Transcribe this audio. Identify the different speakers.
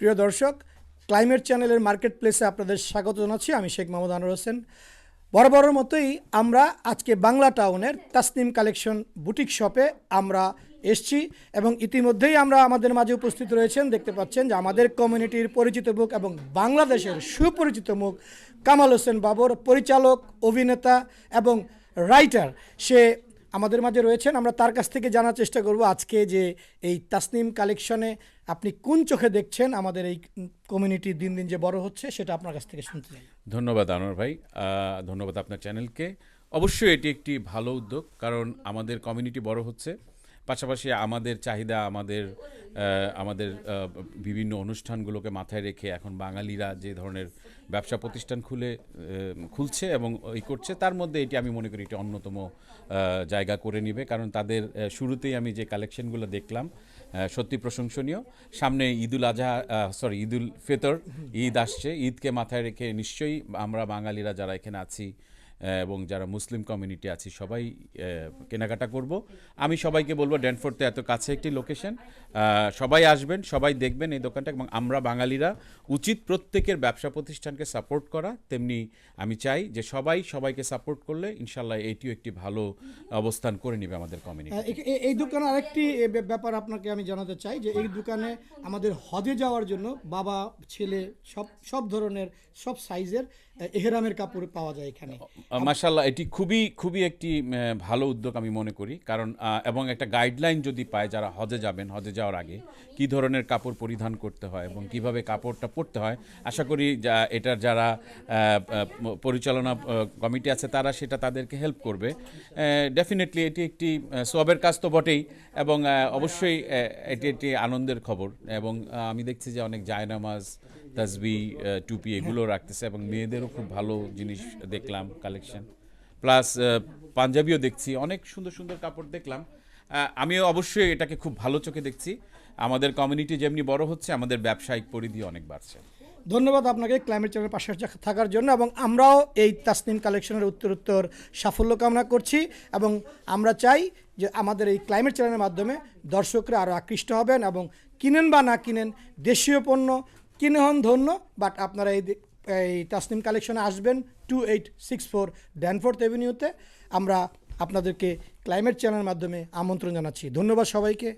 Speaker 1: প্রিয় দর্শক ক্লাইমেট চ্যানেলের মার্কেট প্লেসে আপনাদের স্বাগত জানাচ্ছি। আমি শেখ মোহাম্মদ আনোয়ার হোসেন। বরাবরের মতোই আমরা আজকে বাংলা টাউনের তাসনিম কালেকশন বুটিক শপে আমরা এসছি এবং ইতিমধ্যেই আমরা আমাদের মাঝে উপস্থিত রয়েছেন। দেখতে পাচ্ছেন যে আমাদের কমিউনিটির পরিচিত মুখ এবং বাংলাদেশের সুপরিচিত মুখ কামাল হোসেন বাবর পরিচালক, অভিনেতা এবং রাইটার সে আমাদের মাঝে রয়েছেন। আমরা তার কাছ থেকে জানার চেষ্টা করব আজকে যে এই তাসনিম কালেকশনে আপনি কোন চোখে দেখছেন? আমাদের এই কমিউনিটি দিন দিন যে বড় হচ্ছে, সেটা আপনার কাছ থেকে শুনতে
Speaker 2: ধন্যবাদ আনোয়ার ভাই। ধন্যবাদ আপনার চ্যানেলকে অবশ্যই এটি একটি ভালো উদ্যোগ, কারণ আমাদের কমিউনিটি বড় হচ্ছে। পাশাপাশি আমাদের চাহিদা, আমাদের আমাদের বিভিন্ন অনুষ্ঠানগুলোকে মাথায় রেখে এখন বাঙালিরা যে ধরনের ব্যবসা প্রতিষ্ঠান খুলে খুলছে এবং এই করছে, তার মধ্যে এটি আমি মনে করি এটি অন্যতম জায়গা করে নিবে। কারণ তাদের শুরুতেই আমি যে কালেকশনগুলো দেখলাম সত্যি প্রশংসনীয়। সামনে ঈদুল আজহা সরি ঈদুল ফেতর, ঈদ আসছে। ঈদকে মাথায় রেখে নিশ্চয়ই আমরা বাঙালিরা যারা এখানে আছি এবং যারা মুসলিম কমিউনিটি আছি, সবাই কেনাকাটা করব। আমি সবাইকে বলব, ড্যানফোর্ডতে এত কাছে একটি লোকেশন সবাই আসবেন, সবাই দেখবেন এই দোকানটা এবং আমরা বাঙালিরা উচিত প্রত্যেকের ব্যবসা প্রতিষ্ঠানকে সাপোর্ট করা। তেমনি আমি চাই যে সবাই সবাইকে সাপোর্ট করলে ইনশাল্লাহ এটিও একটি ভালো অবস্থান করে নেবে আমাদের কমিউনিটি
Speaker 1: এই দোকানে আরেকটি ব্যাপার আপনাকে আমি জানাতে চাই যে এই দোকানে আমাদের হজে যাওয়ার জন্য বাবা, ছেলে, সব সব ধরনের, সব সাইজের এহেরামের কাপড় পাওয়া যায় এখানে।
Speaker 2: মাশাল্লাহ এটি খুবই খুবই একটি ভালো উদ্যোগ আমি মনে করি। কারণ এবং একটা গাইডলাইন যদি পায় যারা হজে যাবেন, হজে যাওয়ার আগে কি ধরনের কাপড় পরিধান করতে হয় এবং কীভাবে কাপড়টা পরতে হয়, আশা করি যা, এটার যারা পরিচালনা কমিটি আছে তারা সেটা তাদেরকে হেল্প করবে। ডেফিনেটলি এটি একটি সবের কাজ তো বটেই এবং অবশ্যই এটি একটি আনন্দের খবর এবং আমি দেখছি যে অনেক জায়নামাজ আহ, টুপি এগুলো রাখতেছে এবং মেয়েদেরও খুব ভালো জিনিস দেখলাম কালেকশন প্লাস পাঞ্জাবিও দেখছি অনেক সুন্দর সুন্দর কাপড় দেখলাম। আমিও অবশ্যই এটাকে খুব ভালো চোখে দেখছি। আমাদের কমিউনিটি যেমনি বড় হচ্ছে আমাদের ব্যবসায়িক পরিধি অনেক বাড়ছে।
Speaker 1: ধন্যবাদ আপনাকে ক্লাইমেট চ্যানেলের পাশে থাকার জন্য এবং আমরাও এই তাসনিম কালেকশনের উত্তর উত্তর সাফল্য কামনা করছি এবং আমরা চাই যে আমাদের এই ক্লাইমেট চ্যানেলের মাধ্যমে দর্শকরা আরও আকৃষ্ট হবেন এবং কিনেন বা না কিনেন দেশীয় পণ্য কিনে হন ধন্য বাট আপনারা এই এই তাসনিম কালেকশনে আসবেন two eight six four Danforth এভিনিউতে আমরা আপনাদেরকে ক্লাইমেট চ্যানেলের মাধ্যমে আমন্ত্রণ জানাচ্ছি। ধন্যবাদ সবাইকে।